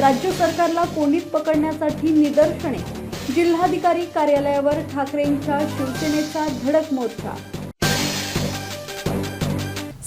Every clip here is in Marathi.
राज्य सरकारला कोणीत पकडण्यासाठी निदर्शने. जिल्हाधिकारी कार्यालयावर ठाकरेंच्या शिवसेनेचा धडक मोर्चा.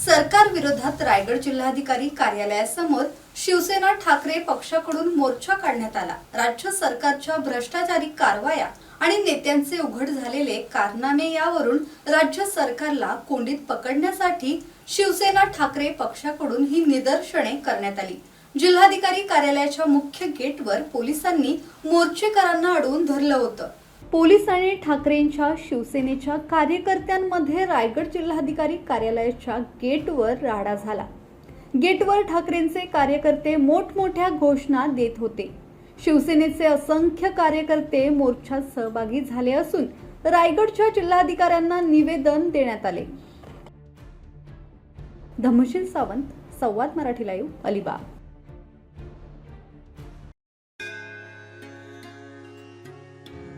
सरकार विरोधात रायगड जिल्हाधिकारी कार्यालयासमोर शिवसेना ठाकरे पक्षाकडून मोर्चा काढण्यात आला. राज्य सरकारच्या भ्रष्टाचारी कारवाया आणि नेत्यांचे उघड झालेले कारनामे यावरून राज्य सरकारला कोंडीत पकडण्यासाठी शिवसेना ठाकरे पक्षाकडून ही निदर्शने करण्यात आली. जिल्हाधिकारी कार्यालयाच्या मुख्य गेटवर पोलिसांनी मोर्चेकरांना अडवून धरलं होतं. पोलिसांनी ठाकरेंच्या शिवसेनेच्या कार्यकर्त्यांमध्ये रायगड जिल्हाधिकारी कार्यालयाच्या गेटवर राडा झाला. गेटवर ठाकरेंचे कार्यकर्ते मोठमोठ्या घोषणा देत होते. शिवसेनेचे असंख्य कार्यकर्ते मोर्चात सहभागी झाले असून रायगडच्या जिल्हाधिकाऱ्यांना निवेदन देण्यात आले. धमशील सावंत संवाद मराठी लाईव्ह अलिबाग.